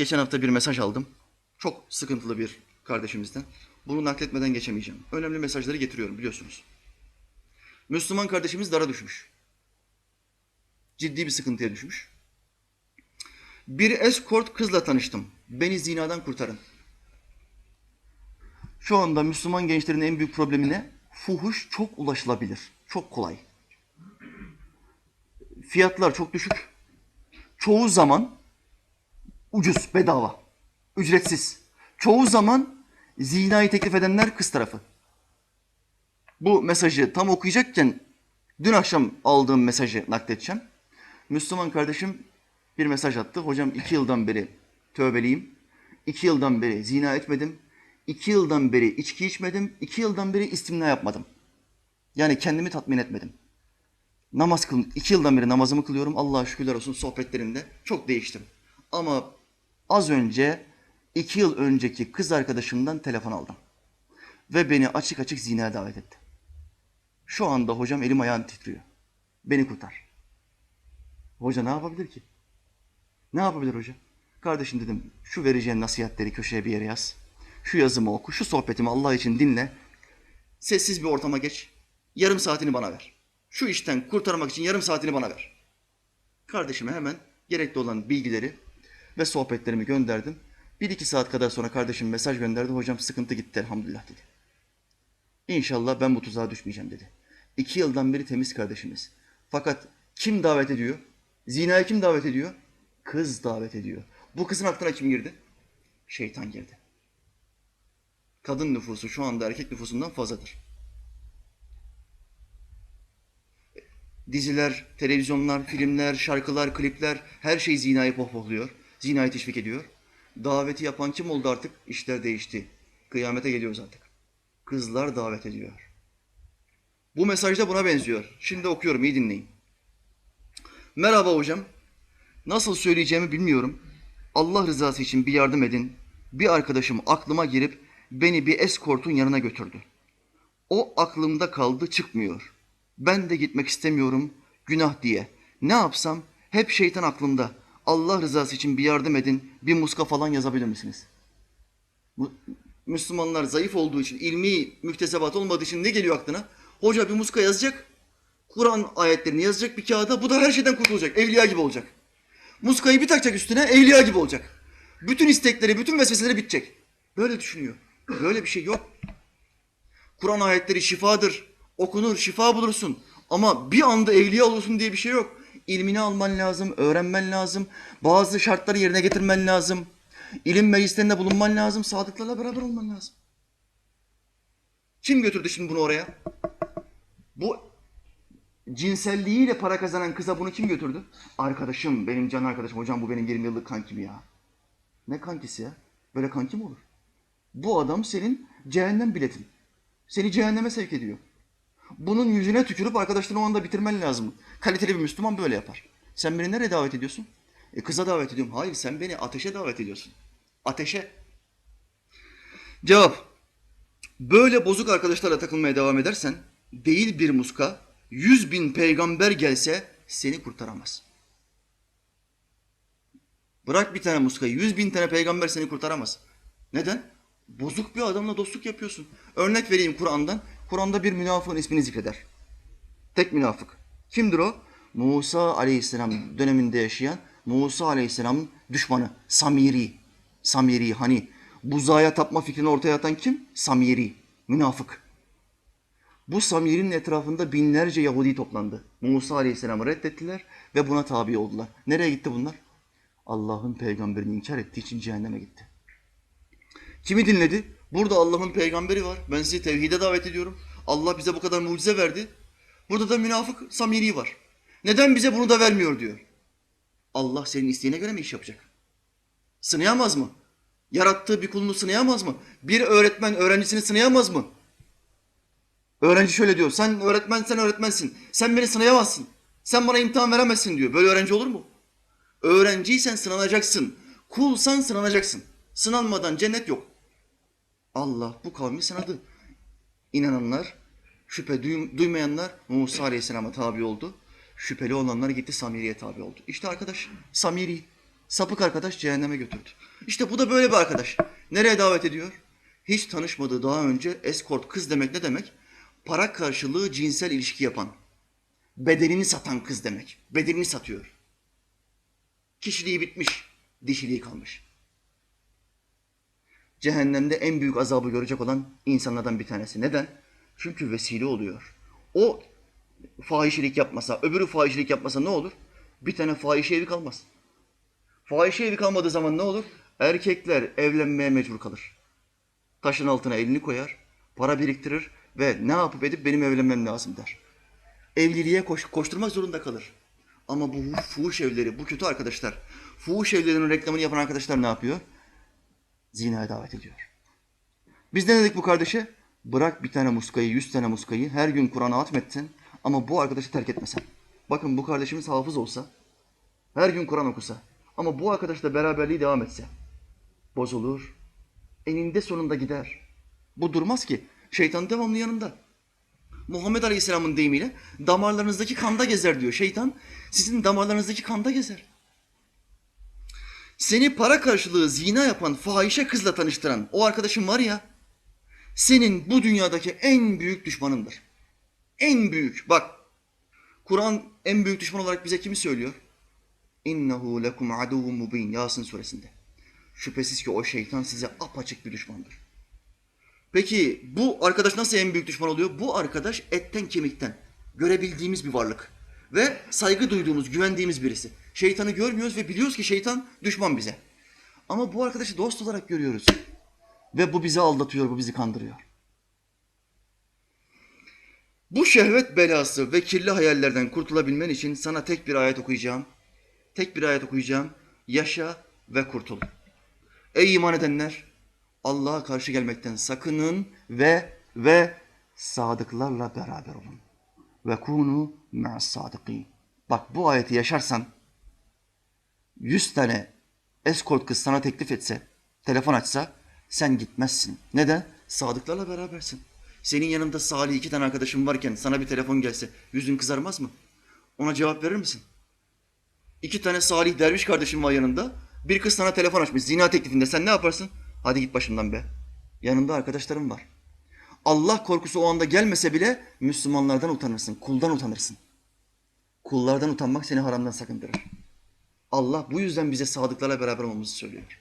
Geçen hafta bir mesaj aldım. Çok sıkıntılı bir kardeşimizden. Bunu nakletmeden geçemeyeceğim. Önemli mesajları getiriyorum biliyorsunuz. Müslüman kardeşimiz dara düşmüş. Ciddi bir sıkıntıya düşmüş. Bir eskort kızla tanıştım. Beni zinadan kurtarın. Şu anda Müslüman gençlerin en büyük problemi ne? Fuhuş çok ulaşılabilir. Çok kolay. Fiyatlar çok düşük. Çoğu zaman ucuz, bedava, ücretsiz. Çoğu zaman zinayı teklif edenler kız tarafı. Bu mesajı tam okuyacakken dün akşam aldığım mesajı nakledeceğim. Müslüman kardeşim bir mesaj attı. Hocam iki yıldan beri tövbeliyim. İki yıldan beri zina etmedim. İki yıldan beri içki içmedim. İki yıldan beri istimna yapmadım. Yani kendimi tatmin etmedim. Namaz kıl, iki yıldan beri namazımı kılıyorum. Allah'a şükürler olsun sohbetlerinde çok değiştim. Ama az önce, iki yıl önceki kız arkadaşımdan telefon aldım. Ve beni açık açık zinaya davet etti. Şu anda hocam elim ayağım titriyor. Beni kurtar. Hoca ne yapabilir ki? Ne yapabilir hoca? Kardeşim dedim şu vereceğin nasihatleri köşeye bir yere yaz. Şu yazımı oku, şu sohbetimi Allah için dinle. Sessiz bir ortama geç. Yarım saatini bana ver. Şu işten kurtarmak için yarım saatini bana ver. Kardeşime hemen gerekli olan bilgileri ve sohbetlerimi gönderdim. Bir iki saat kadar sonra kardeşim mesaj gönderdi. Hocam sıkıntı gitti elhamdülillah dedi. İnşallah ben bu tuzağa düşmeyeceğim dedi. İki yıldan beri temiz kardeşimiz. Fakat kim davet ediyor? Zinaya kim davet ediyor? Kız davet ediyor. Bu kızın aklına kim girdi? Şeytan girdi. Kadın nüfusu şu anda erkek nüfusundan fazladır. Diziler, televizyonlar, filmler, şarkılar, klipler her şey zinayı pohpohluyor. Zinayı teşvik ediyor. Daveti yapan kim oldu artık? İşler değişti. Kıyamete geliyoruz artık. Kızlar davet ediyor. Bu mesaj da buna benziyor. Şimdi okuyorum, iyi dinleyin. Merhaba hocam. Nasıl söyleyeceğimi bilmiyorum. Allah rızası için bir yardım edin. Bir arkadaşım aklıma girip beni bir eskortun yanına götürdü. O aklımda kaldı çıkmıyor. Ben de gitmek istemiyorum günah diye. Ne yapsam hep şeytan aklımda. Allah rızası için bir yardım edin. Bir muska falan yazabilir misiniz? Müslümanlar zayıf olduğu için, ilmi müktesebat olmadığı için ne geliyor aklına? Hoca bir muska yazacak. Kur'an ayetlerini yazacak bir kağıda. Bu da her şeyden kurtulacak. Evliya gibi olacak. Muskayı bir takacak üstüne evliya gibi olacak. Bütün istekleri, bütün vesveseleri bitecek. Böyle düşünüyor. Böyle bir şey yok. Kur'an ayetleri şifadır. Okunur, şifa bulursun. Ama bir anda evliya olursun diye bir şey yok. İlmini alman lazım, öğrenmen lazım. Bazı şartları yerine getirmen lazım. İlim meclislerinde bulunman lazım. Sadıklarla beraber olman lazım. Kim götürdü şimdi bunu oraya? Bu cinselliğiyle para kazanan kıza bunu kim götürdü? Arkadaşım, benim can arkadaşım. Hocam bu benim 20 yıllık kankim ya. Ne kankisi ya? Böyle kanki mi olur? Bu adam senin cehennem biletin. Seni cehenneme sevk ediyor. Bunun yüzüne tükürüp arkadaşlarını o anda bitirmen lazım. Kaliteli bir Müslüman böyle yapar. Sen beni nereye davet ediyorsun? E kıza davet ediyorum. Hayır sen beni ateşe davet ediyorsun. Ateşe. Cevap. Böyle bozuk arkadaşlarla takılmaya devam edersen değil bir muska, yüz bin peygamber gelse seni kurtaramaz. Bırak bir tane muskayı, yüz bin tane peygamber seni kurtaramaz. Neden? Bozuk bir adamla dostluk yapıyorsun. Örnek vereyim Kur'an'dan. Kur'an'da bir münafığın ismini zikreder. Tek münafık. Kimdir o? Musa aleyhisselam döneminde yaşayan Musa aleyhisselamın düşmanı. Samiri. Samiri hani buzağa tapma fikrini ortaya atan kim? Samiri. Münafık. Bu Samiri'nin etrafında binlerce Yahudi toplandı. Musa aleyhisselamı reddettiler ve buna tabi oldular. Nereye gitti bunlar? Allah'ın peygamberini inkar ettiği için cehenneme gitti. Kimi dinledi? Burada Allah'ın peygamberi var. Ben sizi tevhide davet ediyorum. Allah bize bu kadar mucize verdi. Burada da münafık Samiri var. Neden bize bunu da vermiyor diyor. Allah senin isteğine göre mi iş yapacak? Sınayamaz mı? Yarattığı bir kulunu sınayamaz mı? Bir öğretmen öğrencisini sınayamaz mı? Öğrenci şöyle diyor. Sen öğretmen sen öğretmensin. Sen beni sınayamazsın. Sen bana imtihan veremezsin diyor. Böyle öğrenci olur mu? Öğrenciysen sınanacaksın. Kulsan sınanacaksın. Sınanmadan cennet yok. Allah bu kavmi sınadı. İnananlar, şüphe duym- duymayanlar Musa Aleyhisselam'a tabi oldu. Şüpheli olanlar gitti Samiri'ye tabi oldu. İşte arkadaş Samiri. Sapık arkadaş cehenneme götürdü. İşte bu da böyle bir arkadaş. Nereye davet ediyor? Hiç tanışmadığı daha önce escort kız demek ne demek? Para karşılığı cinsel ilişki yapan. Bedenini satan kız demek. Bedenini satıyor. Kişiliği bitmiş, dişiliği kalmış. Cehennemde en büyük azabı görecek olan insanlardan bir tanesi. Neden? Çünkü vesile oluyor. O fahişelik yapmasa, öbürü fahişelik yapmasa ne olur? Bir tane fahişe evi kalmaz. Fahişe evi kalmadığı zaman ne olur? Erkekler evlenmeye mecbur kalır. Taşın altına elini koyar, para biriktirir ve ne yapıp edip benim evlenmem lazım der. Evliliğe koş, koşturmak zorunda kalır. Ama bu fuhuş evleri, bu kötü arkadaşlar, fuhuş evlerinin reklamını yapan arkadaşlar ne yapıyor? Zinaya davet ediyor. Biz ne dedik bu kardeşe? Bırak bir tane muskayı, yüz tane muskayı, her gün Kur'an'a atmetsin ama bu arkadaşı terk etmesen. Bakın bu kardeşimiz hafız olsa, her gün Kur'an okusa ama bu arkadaşla beraberliği devam etse bozulur, eninde sonunda gider. Bu durmaz ki. Şeytan devamlı yanında. Muhammed Aleyhisselam'ın deyimiyle damarlarınızdaki kanda gezer diyor. Şeytan sizin damarlarınızdaki kanda gezer. Seni para karşılığı zina yapan fahişe kızla tanıştıran o arkadaşın var ya senin bu dünyadaki en büyük düşmanındır. En büyük. Bak Kur'an en büyük düşman olarak bize kimi söylüyor? İnnehu lekum aduvun mubin Yasin suresinde. Şüphesiz ki o şeytan size apaçık bir düşmandır. Peki bu arkadaş nasıl en büyük düşman oluyor? Bu arkadaş etten kemikten görebildiğimiz bir varlık. Ve saygı duyduğumuz, güvendiğimiz birisi. Şeytanı görmüyoruz ve biliyoruz ki şeytan düşman bize. Ama bu arkadaşı dost olarak görüyoruz. Ve bu bizi aldatıyor, bu bizi kandırıyor. Bu şehvet belası ve kirli hayallerden kurtulabilmen için sana tek bir ayet okuyacağım. Tek bir ayet okuyacağım. Yaşa ve kurtul. Ey iman edenler! Allah'a karşı gelmekten sakının ve ve sadıklarla beraber olun. Ve kunu ma'as sadıkîn. Bak bu ayeti yaşarsan 100 tane escort kız sana teklif etse, telefon açsa sen gitmezsin. Neden? Sadıklarla berabersin. Senin yanında salih iki tane arkadaşın varken sana bir telefon gelse yüzün kızarmaz mı? Ona cevap verir misin? İki tane salih derviş kardeşim var yanında. Bir kız sana telefon açmış zina teklifinde. Sen ne yaparsın? Hadi git başımdan be. Yanında arkadaşlarım var. Allah korkusu o anda gelmese bile Müslümanlardan utanırsın. Kuldan utanırsın. Kullardan utanmak seni haramdan sakındırır. Allah bu yüzden bize sadıklarla beraber olmamızı söylüyor.